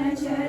and a church.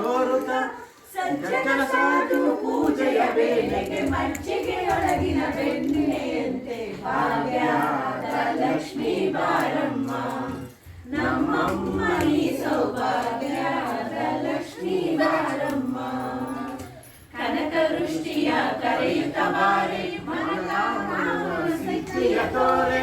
ತೋರುತ್ತ ಸಜ್ಜನ ಸಾಧು ಪೂಜೆಯ ವೇಳೆಗೆ ಮಜ್ಜಿಗೆಯೊಳಗಿನ ಬೆನ್ನೆಯಂತೆ ಭಾವ್ಯಾದ ಲಕ್ಷ್ಮೀ ಬಾರಮ್ಮ ನಮ್ಮಮ್ಮ ಈ ಸೌಭಾಗ್ಯಾದ ಲಕ್ಷ್ಮೀ ಬಾರಮ್ಮ ಕನಕ ವೃಷ್ಟಿಯ ಕರೆಯುತ್ತ ಬಾರೆ ಮನದ ಸಿದ್ಧಿಯ ತೋರೆ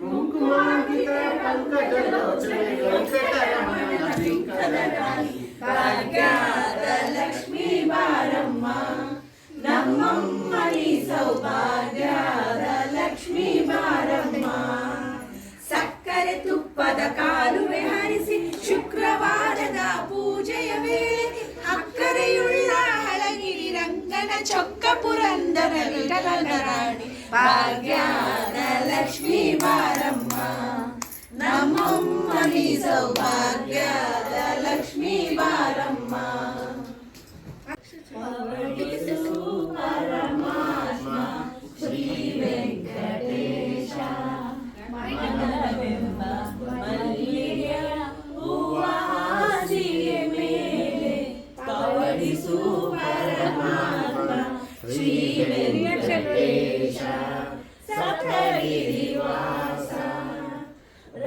కుంకుమాంకిత పంకజలోచన వెంకటరమణ శంకరరాణి లక్ష్మీ బారమ్మ నమ్మమ్మని సౌభాగ్యాద లక్ష్మీ బారమ్మ ಸಕ್ಕರೆ ತುಪ್ಪದ ಕಾಲುವೆ ಹರಿಸಿ ಶುಕ್ರವಾರದ ಪೂಜೆಯ ವೇಳೆ ಅಕ್ಕರೆಯುಳ್ಳ ಹಳಗಿರಿ ರಂಗನ ಚೊಕ್ಕ ಪುರಂದರ ವಿಠಲನರಾಯ భాగ్యానలక్ష్మి వారమ్మ నమ్మమ్మ నీ వారమ్మ वेङ्कटेश सकलगिरिवासा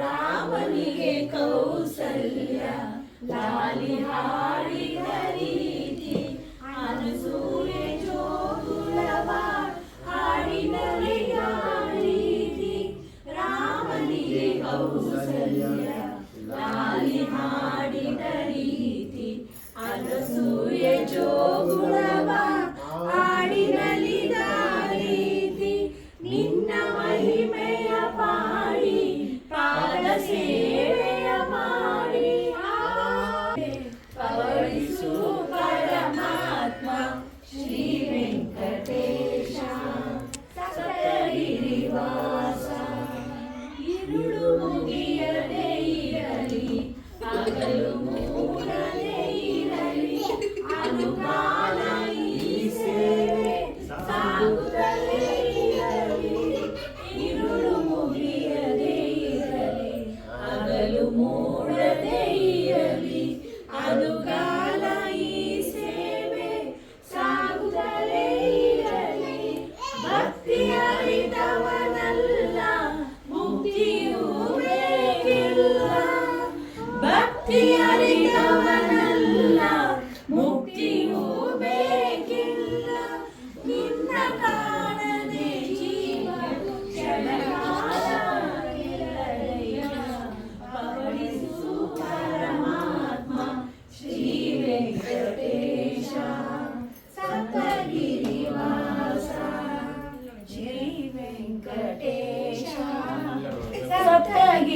रामनिगे कौसल्य लालिहारि हरीति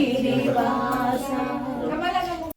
divine.